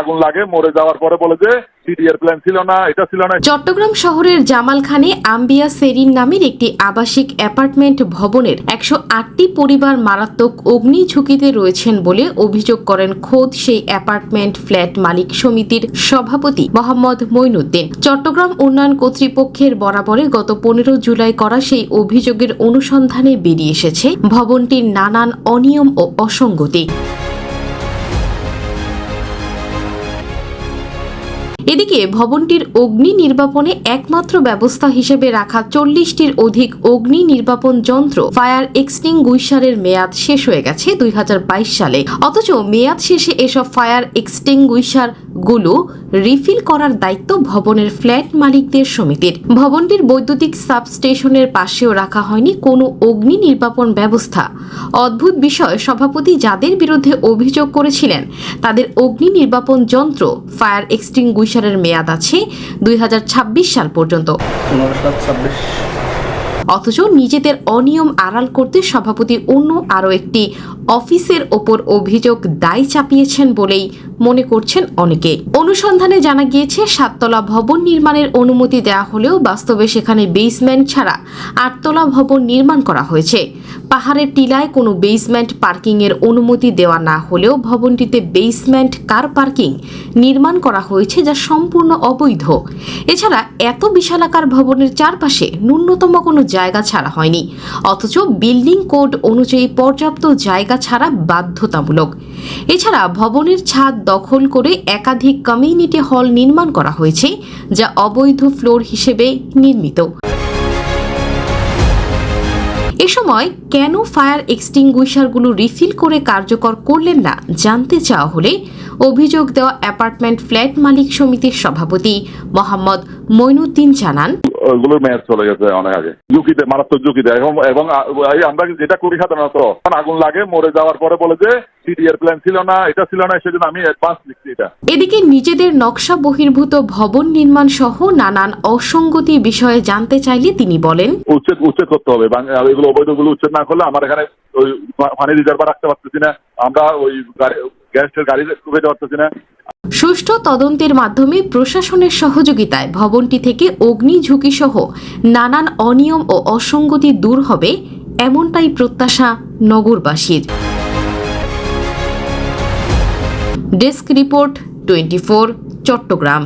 আগুন লাগে, মরে যাওয়ার পরে বলে যে চট্টগ্রাম শহরের জামালখানে আম্বিয়া সেরিন নামের একটি আবাসিক অ্যাপার্টমেন্ট ভবনের একশো আটটি পরিবার মারাত্মক অগ্নি ঝুঁকিতে রয়েছেন বলে অভিযোগ করেন খোদ সেই অ্যাপার্টমেন্ট ফ্ল্যাট মালিক সমিতির সভাপতি মোহাম্মদ মইনুদ্দিন। চট্টগ্রাম উন্নয়ন কর্তৃপক্ষের বরাবরে গত পনেরো জুলাই করা সেই অভিযোগের অনুসন্ধানে বেরিয়ে এসেছে ভবনটির নানান অনিয়ম ও অসঙ্গতি। এদিকে ভবনটির অগ্নি নির্বাপনে একমাত্র ব্যবস্থা হিসেবে রাখা চল্লিশটির অধিক অগ্নি নির্বাপন যন্ত্র ফায়ার এক্সটিংগুইশারের মেয়াদ শেষ হয়ে গেছে দুই হাজার বাইশ সালে। অথচ মেয়াদ শেষে এসব ফায়ার এক্সটিংগুইশার গুলো রিফিল করার দায়িত্ব ভবনের ফ্ল্যাট মালিকদের সমিতির। ভবনটির বৈদ্যুতিক সাবস্টেশনের পাশেও রাখা হয়নি কোনো অগ্নি নির্বাপন ব্যবস্থা। অদ্ভুত বিষয়, সভাপতি যাদের বিরুদ্ধে অভিযোগ করেছিলেন, তাদের অগ্নি নির্বাপন যন্ত্র ফায়ার এক্সটিংগুইশারের মেয়াদ আছে দুই হাজার ছাব্বিশ সাল পর্যন্ত। অথচ নিজেদের অনিয়ম আড়াল করতে সভাপতি অন্য আরও একটি অফিসের ওপর অভিযোগ দায় চাপিয়েছেন বলেই মনে করছেন অনেকে। অনুসন্ধানে জানা গিয়েছে, সাততলা ভবন নির্মাণের অনুমতি দেওয়া হলেও বাস্তবে সেখানে বেসমেন্ট ছাড়া আটতলা ভবন নির্মাণ করা হয়েছে। পাহাড়ের টিলায় কোনো বেসমেন্ট পার্কিংয়ের অনুমতি দেওয়া না হলেও ভবনটিতে বেসমেন্ট কার পার্কিং নির্মাণ করা হয়েছে যা সম্পূর্ণ অবৈধ। এছাড়া এত বিশালাকার ভবনের চারপাশে ন্যূনতম কোনো জায়গা ছাড়া হয়নি। অথচ বিল্ডিং কোড অনুযায়ী পর্যাপ্ত জায়গা ছাড়া বাধ্যতামূলক। এছাড়া ভবনের ছাদ দখল করে একাধিক কমিউনিটি হল নির্মাণ করা হয়েছে, যা অবৈধ ফ্লোর হিসেবে নির্মিত। এ সময় কেন ফায়ার এক্সটিংগুইশারগুলো রিফিল করে কার্যকর করলেন না জানতে চাওয়া হলে অভিযোগ দেওয়া অ্যাপার্টমেন্ট ফ্ল্যাট মালিক সমিতির সভাপতি মোহাম্মদ মইনুদ্দিন জানান। ওগুলোর মেয়াদ চলে গেছে অনেক আগে। ঝুঁকিতে মারাত্মক ঝুঁকিতে। এবং এবং আমরা যেটা করি সাধারণত আগুন লাগে মরে যাওয়ার পরে বলে যে সিডিআর প্ল্যান ছিল না এটা ছিল না সেজন্য আমি অ্যাডভান্স লিখছি এটা। এদিকে নিজেদের নকশা বহির্ভূত ভবন নির্মাণ সহ নানান অসঙ্গতি বিষয়ে জানতে চাইলে তিনি বলেন উচ্ছেদ উচ্ছেদ করতে হবে। এগুলো অবৈধগুলো উচ্ছেদ না করলে আমার এখানে ওই পানি রিজার্ভ রাখতে পারতেছি না। আমরা ওই গাড়ি গ্যাসের গাড়ি না। সুষ্ঠু তদন্তের মাধ্যমে প্রশাসনের সহযোগিতায় ভবনটি থেকে অগ্নি ঝুঁকি সহ নানান অনিয়ম ও অসঙ্গতি দূর হবে এমনটাই প্রত্যাশা নগরবাসীর। Desk report twenty Chittagong.